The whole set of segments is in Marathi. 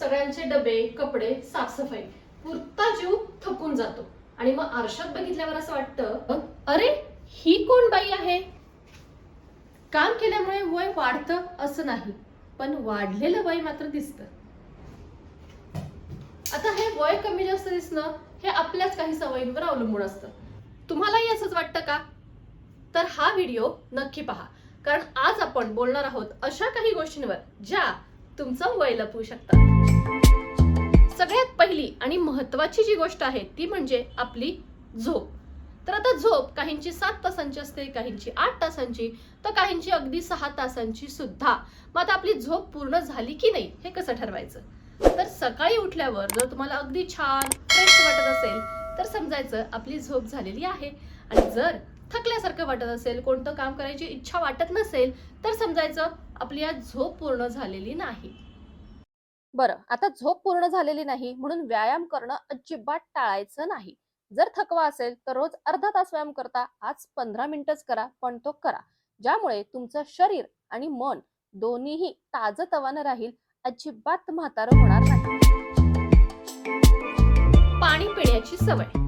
सगळ्यांचे डबे कपडे साफसफाई पुरता जीव थकून जातो. आणि मग आरशात बघितल्यावर असं वाटतं अरे ही कोण बाई आहे? काम केल्यामुळे वय वाढतं असं नाही पण वाढलेलं वय मात्र दिसत. आता हे वय कमी जास्त दिसणं हे आपल्याच काही सवयींवर अवलंबून असतं. तुम्हालाही असंच वाटतं का? तर हा व्हिडिओ नक्की पहा कारण आज आपण बोलणार आहोत अशा काही गोष्टींवर ज्या तुमचं वय लपवू शकतात. सगळ्यात पहिली आणि महत्वाची जी गोष्ट आहे ती म्हणजे आपली झोप. तर आता झोप काहींची सात तासांची असते काहींची आठ तासांची तर काहींची अगदी सहा तासांची सुद्धा. मग आता आपली झोप पूर्ण झाली की नाही हे कसं ठरवायचं? तर सकाळी उठल्यावर जर तुम्हाला अगदी छान फ्रेश वाटत असेल तर समजायचं आपली झोप झालेली आहे. आणि जर थकल्यासारखं वाटत असेल कोणतं काम करायची इच्छा वाटत नसेल तर समजायचं आपली आज झोप पूर्ण झालेली नाही. बरं आता झोप पूर्ण झालेली नाही म्हणून व्यायाम करणं अजिबात टाळायचं नाही. जर थकवा असेल तर रोज अर्धा तास व्यायाम करता आज पंधरा मिनिटच करा पण तो करा. ज्यामुळे तुमचं शरीर आणि मन दोन्हीही ताजं तवानं राहील अजिबात म्हातारं होणार नाही. पाणी पिण्याची सवय.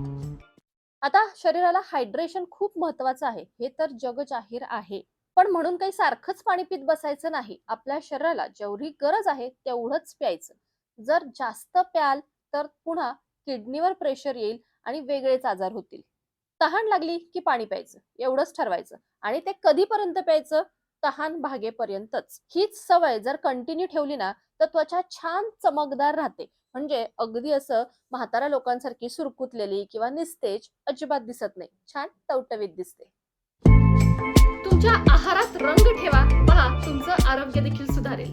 आता शरीराला हायड्रेशन खूप महत्वाचं आहे. हे तर जग जाहीर आहे. पण म्हणून काही सारखंच पाणी पित बसायचं नाही. आपल्या शरीराला जेवढी गरज आहे तेवढंच प्यायचं. जर जास्त प्याल तर पुन्हा किडनीवर प्रेशर येईल आणि वेगळेच आजार होतील. तहान लागली की पाणी प्यायचं एवढंच ठरवायचं आणि ते कधीपर्यंत प्यायचं? तहान भागेपर्यंतच. हीच सवय जर कंटिन्यू ठेवली ना तर त्वचा छान चमकदार राहते. म्हणजे अगदी असं म्हातारा लोकांसारखी सुरकुतलेली किंवा निस्तेज अजिबात दिसत नाही. छान टवटवीत दिसते. तुमच्या आहारात रंग ठेवा. पहा तुमचं आरोग्य देखील सुधारेल.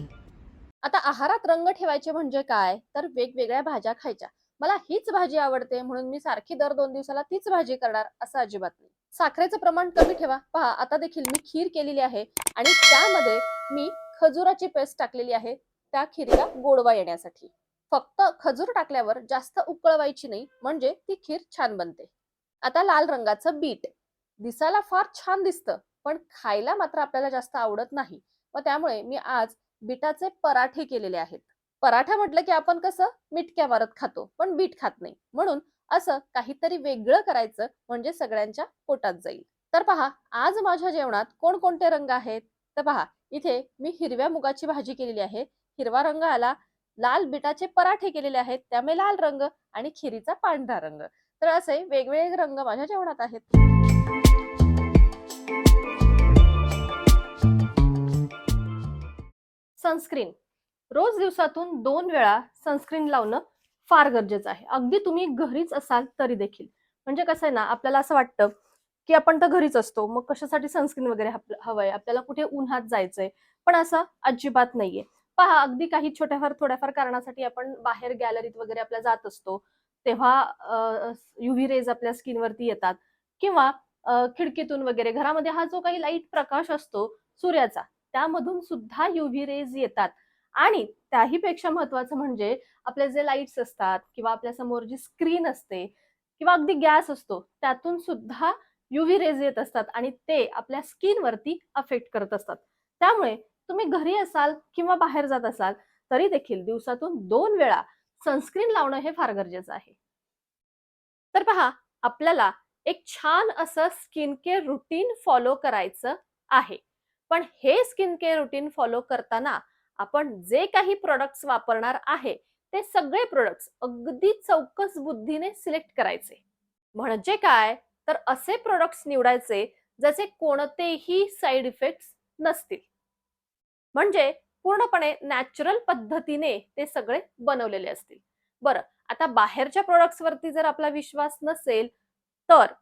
आता आहारात रंग ठेवायचे म्हणजे काय? तर वेगवेगळ्या भाज्या खायच्या. मला हीच भाजी आवडते म्हणून मी सारखी दर दोन दिवसाला तीच भाजी करणार असं अजिबात नाही. साखरेचं प्रमाण कमी ठेवा. पहा आता देखील मी खीर केलेली आहे आणि त्यामध्ये मी खजुराची पेस्ट टाकलेली आहे त्या खीरीला गोडवा येण्यासाठी. फक्त खजूर टाकल्यावर जास्त उकळवायची नाही म्हणजे ती खीर छान बनते. आता लाल रंगाचं बीट. दिसायला फार छान दिसतं. पण खायला मात्र आपल्याला जास्त आवडत नाही. व त्यामुळे मी आज बिटाचे पराठे केलेले आहेत. पराठा म्हटलं की आपण कसं मिटक्या मारत खातो पण बीट खात नाही. म्हणून असं काहीतरी वेगळं करायचं म्हणजे सगळ्यांच्या पोटात जाईल. तर पहा आज माझ्या जेवणात कोणकोणते रंग आहेत? तर पहा इथे मी हिरव्या मुगाची भाजी केलेली आहे. हिरवा रंग आला लाल बिटाचे पराठे केलेले आहेत. त्यामुळे लाल रंग आणि खिरीचा पांढरा रंग. तर असे वेगवेगळे रंग माझ्या जेवणात आहेत. सनस्क्रीन रोज दिवसातून दोन वेळा सनस्क्रीन लावणं फार गरजेचं आहे. अगदी तुम्ही घरीच असाल तरी देखील. म्हणजे कसं आहे ना आपल्याला असं वाटतं की आपण तर घरीच असतो मग कशासाठी सनस्क्रीन वगैरे हवंय? आपल्याला कुठे उन्हात जायचंय? पण असं अजिबात नाहीये. पहा अगदी काही छोट्याफार थोड्याफार कारणासाठी आपण बाहेर गॅलरीत वगैरे आपल्या जात असतो तेव्हा युव्ही रेज आपल्या स्किनवरती येतात. किंवा खिडकीतून वगैरे घरामध्ये हा जो काही लाइट प्रकाश असतो सूर्याचा त्यामधून सुद्धा युव्ही रेज येतात. आणि त्याही पेक्षा महत्वाचं म्हणजे आपले जे लाईट्स असतात किंवा आपल्यासमोर जी स्क्रीन असते किंवा अगदी गॅस असतो त्यातून सुद्धा युव्ही रेज येत असतात आणि ते आपल्या स्किनवरती अफेक्ट करत असतात. त्यामुळे तुम्ही घरी असाल किंवा बाहेर जात असाल तरी देखील दिवसातून दोन वेळा सनस्क्रीन लावणं हे फार गरजेचं आहे. तर पहा आपल्याला एक छान असं स्किन केअर रुटीन फॉलो करायचं आहे. पण हे स्किन केअर रुटीन फॉलो करताना आपण जे काही प्रोडक्ट्स वापरणार आहे ते सगळे प्रोडक्ट्स अगदी चौकस बुद्धीने सिलेक्ट करायचे. म्हणजे काय? तर असे प्रोडक्ट्स निवडायचे ज्याचे कोणतेही साईड इफेक्ट्स नसतील. म्हणजे पूर्णपणे नॅचरल पद्धतीने ते सगळे बनवलेले असतील. बरं आता बाहेरच्या प्रोडक्ट्स वरती जर आपला विश्वास नसेल तर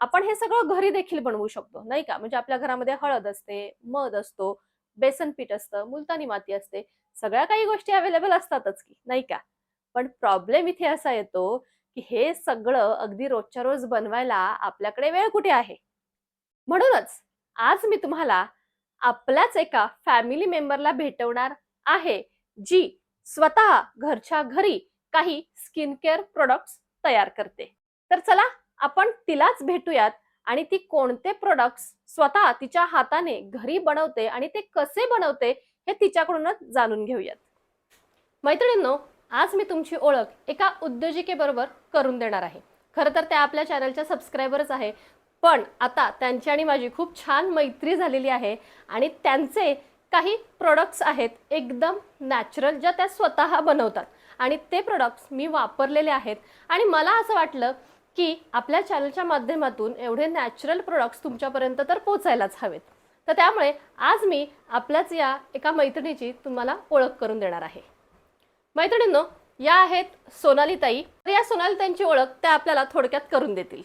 आपण हे सगळं घरी देखील बनवू शकतो नाही का? म्हणजे आपल्या घरामध्ये हळद असते मध असतो बेसन पीठ असतं मुलतानी माती असते सगळ्या काही गोष्टी अवेलेबल असतातच की नाही का? पण प्रॉब्लेम इथे असा येतो की हे सगळं अगदी रोजच्या रोज बनवायला आपल्याकडे वेळ कुठे आहे? म्हणूनच आज मी तुम्हाला आपल्याच एका फॅमिली मेंबरला भेटवणार आहे जी स्वतः घरच्या घरी काही स्किन केअर प्रोडक्ट्स तयार करते. तर चला आपण तिलाच भेटूयात आणि ती कोणते प्रोडक्ट्स स्वतः तिच्या हाताने घरी बनवते आणि ते कसे बनवते हे तिच्याकडूनच जाणून घेऊयात. मैत्रिणींनो आज मी तुमची ओळख एका उद्योजिकेबरोबर करून देणार आहे. खरं तर त्या आपल्या चॅनलच्या सबस्क्रायबरच आहे पण आता त्यांची आणि माझी खूप छान मैत्री झालेली आहे आणि त्यांचे काही प्रोडक्ट्स आहेत एकदम नॅचरल ज्या त्या स्वतः बनवतात आणि ते प्रोडक्ट्स मी वापरलेले आहेत. आणि मला असं वाटलं की आपल्या चॅनलच्या माध्यमातून एवढे नॅचरल प्रोडक्ट्स तुमच्यापर्यंत तर पोचायलाच हवेत. तर त्यामुळे आज मी आपल्याच या एका मैत्रिणीची तुम्हाला ओळख करून देणार आहे. मैत्रिणींनो या आहेत सोनाली ताई तर या सोनाली ताईंची ओळख त्या आपल्याला थोडक्यात करून देतील.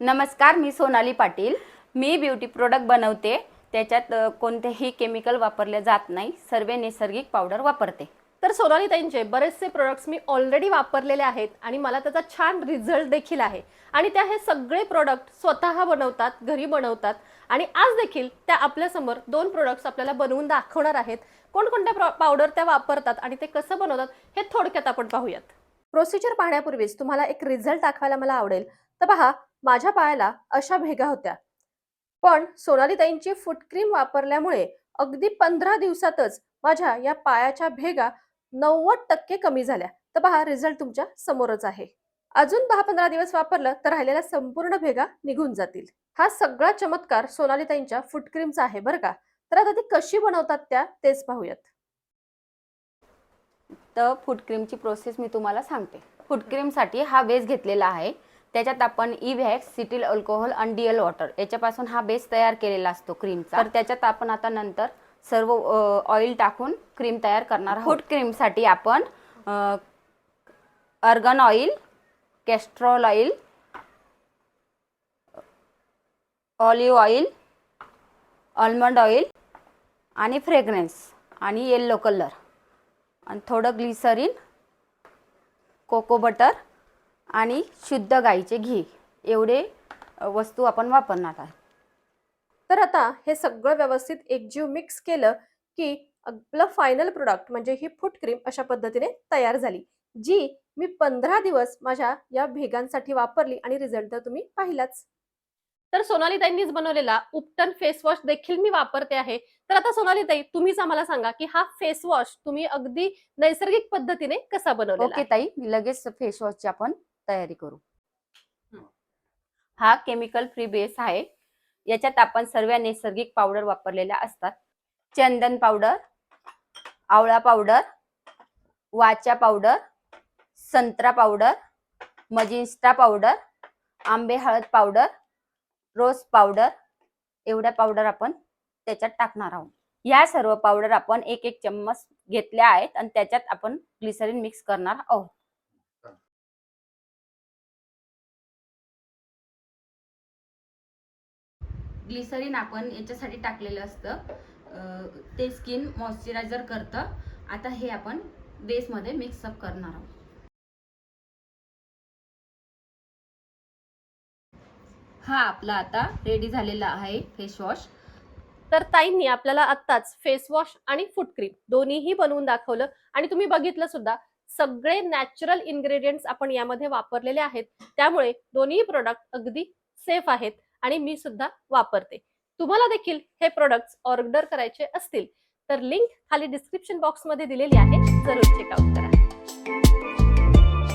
नमस्कार मी सोनाली पाटील. मी ब्युटी प्रोडक्ट बनवते. त्याच्यात कोणतेही केमिकल वापरले जात नाही. सर्व नैसर्गिक पावडर वापरते. तर सोनाली ताईंचे बरेचसे प्रोडक्ट्स मी ऑलरेडी वापरलेले आहेत आणि मला त्याचा छान रिझल्ट देखील आहे. आणि त्या हे सगळे प्रोडक्ट स्वतः बनवतात घरी बनवतात आणि आज देखील त्या आपल्यासमोर दोन प्रोडक्ट्स आपल्याला बनवून दाखवणार आहेत. कोणकोणत्या पावडर त्या वापरतात आणि ते कसं बनवतात हे थोडक्यात आपण पाहूयात. प्रोसिजर पाहण्यापूर्वीच तुम्हाला एक रिझल्ट दाखवायला मला आवडेल. तर पहा माझ्या पायाला अशा भेगा होत्या. पण सोनालीताईंची फुटक्रीम वापरल्यामुळे अगदी पंधरा दिवसातच माझ्या या पायाच्या भेगा नव्वद टक्के कमी झाल्या. तर पहा रिझल्ट तुमच्या समोरच आहे. अजून दहा पंधरा दिवस वापरलं तर राहिलेल्या संपूर्ण भेगा निघून जातील. हा सगळा चमत्कार सोनालीताईंच्या फूट क्रीमचा आहे बरं का? तर आता ती कशी बनवतात त्या तेच पाहूयात. तर फूड क्रीमची प्रोसेस मी तुम्हाला सांगते. फूड क्रीमसाठी हा बेस घेतलेला आहे. त्याच्यात आपण ई व्हॅक्स सिटिल अल्कोहोल आणि डिअल वॉटर याच्यापासून हा बेस तयार केलेला असतो क्रीमचा तर त्याच्यात आपण आता नंतर सर्व ऑइल टाकून क्रीम तयार करणार आहोत. क्रीमसाठी आपण argan oil castor oil olive oil almond oil आणि फ्रेग्रन्स आणि येल्लो कलर आणि थोडं ग्लिसरीन कोको बटर आणि शुद्ध गाईचे घी. एवढे वस्तू आपण वापरणार आहोत. तर आता हे सगळं व्यवस्थित एकजीव मिक्स केलं की आपलं फायनल प्रोडक्ट म्हणजे ही फूट क्रीम अशा पद्धतीने तयार झाली जी मी पंधरा दिवस माझ्या या भेगांसाठी वापरली आणि रिझल्ट तर तुम्ही पाहिलाच. तर सोनालीताईंनीच बनवलेला उपटन फेस वॉश देखील मी वापरते आहे. तर आता सोनालीताई तुम्हीच आम्हाला सांगा की हा फेस वॉश तुम्ही अगदी नैसर्गिक पद्धतीने कसा बनवलेला ओके? ताई लगेच फेस वॉशची आपण तयारी करू. हा. केमिकल फ्री बेस आहे. याच्यात आपण सर्व नैसर्गिक पावडर वापरलेल्या असतात. चंदन पावडर आवळा पावडर वाचा पावडर संत्रा पावडर मजिन्स्टा पावडर आंबे हळद पावडर रोज पावडर एवढ्या पावडर आपण त्याच्यात टाकणार आहोत. या सर्व पावडर आपण एक एक चम्मच घेतल्या आहेत आणि त्याच्यात आपण ग्लिसरीन मिक्स करणार आहोत. ग्लिसरीन आपण याच्यासाठी टाकलेलं असतं. ते स्किन मॉइश्चरायझर करतं. आता हे आपण बेसमध्ये मिक्सअप करणार आहोत. हा आपला आता रेडी झालेला आहे फेस वॉश. तर ताईंनी आपल्याला आत्ताच फेस वॉश आणि फूट क्रीम दोन्हीही बनवून दाखवलं. आणि तुम्ही बघितलं सुद्धा सगळे नॅचरल इन्ग्रेडियंट्स आपण यामध्ये वापरलेले आहेत. त्यामुळे दोन्ही प्रोडक्ट अगदी सेफ आहेत. आणि मी सुद्धा वापरते. तुम्हाला देखील हे प्रोडक्ट्स ऑर्डर करायचे असतील तर लिंक खाली डिस्क्रिप्शन बॉक्समध्ये दिलेली आहे. जरूर चेकआउट करा.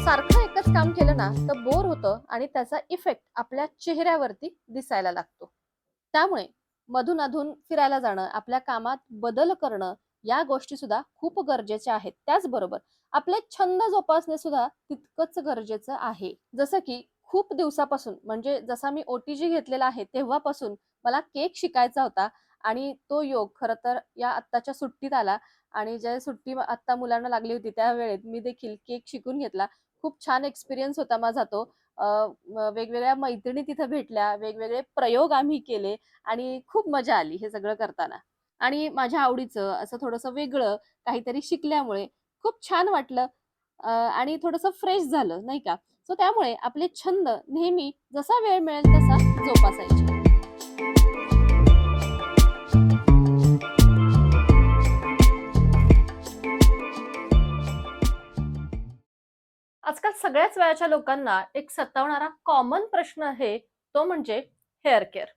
सारखं एकच काम केलं ना तर बोर होतं आणि त्याचा इफेक्ट आपल्या चेहऱ्यावरती दिसायला लागतो. त्यामुळे मधून अधून फिरायला जाणं आपल्या कामात बदल करणं या गोष्टी सुद्धा खूप गरजेच्या आहेत. त्याचबरोबर आपले छंद जोपासणे सुद्धा तितकंच गरजेचं आहे. जसं की खूप दिवसापासून म्हणजे जसा मी ओटीजी घेतलेला आहे तेव्हापासून मला केक शिकायचा होता आणि तो योग खरं तर या आत्ताच्या सुट्टीत आला आणि ज्या सुट्टी आत्ता मुलांना लागली होती त्या वेळेत मी देखील केक शिकून घेतला. खूप छान एक्सपिरियन्स होता माझा तो. वेगवेगळ्या मैत्रिणी तिथं भेटल्या वेगवेगळे प्रयोग आम्ही केले आणि खूप मजा आली हे सगळं करताना. आणि माझ्या आवडीचं असं थोडंसं वेगळं काहीतरी शिकल्यामुळे खूप छान वाटलं. आणि थोडंसं फ्रेश झालं नाही का? सो त्यामुळे आपले छंद नेहमी जसा वेळ मिळेल तसा जोपासायचे. आजकाल सगळ्याच वयाच्या लोकांना एक सतावणारा कॉमन प्रश्न आहे तो म्हणजे हेअर केअर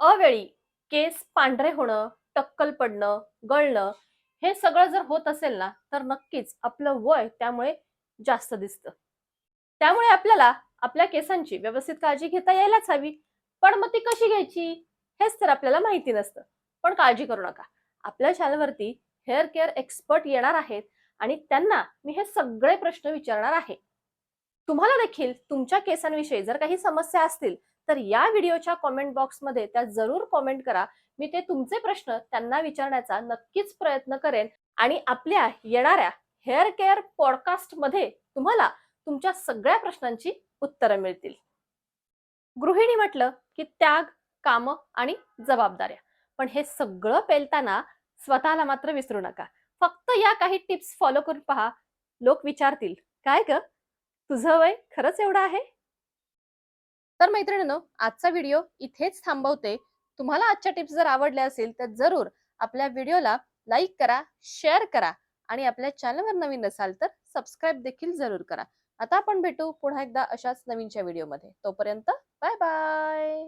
अवेळी केस पांढरे होणं टक्कल पडणं गळणं हे सगळं जर होत असेल ना तर नक्कीच आपलं वय त्यामुळे जास्त दिसतं. त्यामुळे आपल्याला आपल्या केसांची व्यवस्थित काळजी घेता यायलाच हवी. पण मग ती कशी घ्यायची? हेच तर आपल्याला माहिती नसतं. पण काळजी करू नका. आपल्या चॅनलवरती हेअर केअर एक्सपर्ट येणार आहेत आणि त्यांना मी हे सगळे प्रश्न विचारणार आहे. तुम्हाला देखील तुमच्या केसांविषयी जर काही समस्या असतील तर या व्हिडिओच्या कॉमेंट बॉक्समध्ये त्या जरूर कॉमेंट करा. मी ते तुमचे प्रश्न त्यांना विचारण्याचा नक्कीच प्रयत्न करेन आणि आपल्या येणाऱ्या हेअर केअर पॉडकास्टमध्ये तुम्हाला तुमच्या सगळ्या प्रश्नांची उत्तरं मिळतील. गृहिणी म्हटलं की त्याग काम आणि जबाबदाऱ्या. पण हे सगळं पेलताना स्वतःला मात्र विसरू नका. फक्त या काही टिप्स फॉलो करून पहा. लोक विचारतील काय ग? तुझं वय खरंच एवढं आहे? तर मैत्रिणींनो आजचा व्हिडिओ इथेच थांबवते. तुम्हाला आजच्या टिप्स जर आवडल्या असेल तर जरूर आपल्या व्हिडिओला लाईक करा शेअर करा आणि आपल्या चॅनलवर नवीन असाल तर सबस्क्राईब देखील जरूर करा. आता आपण भेटू पुन्हा एकदा अशाच नवीनच्या व्हिडिओमध्ये. तोपर्यंत बाय बाय.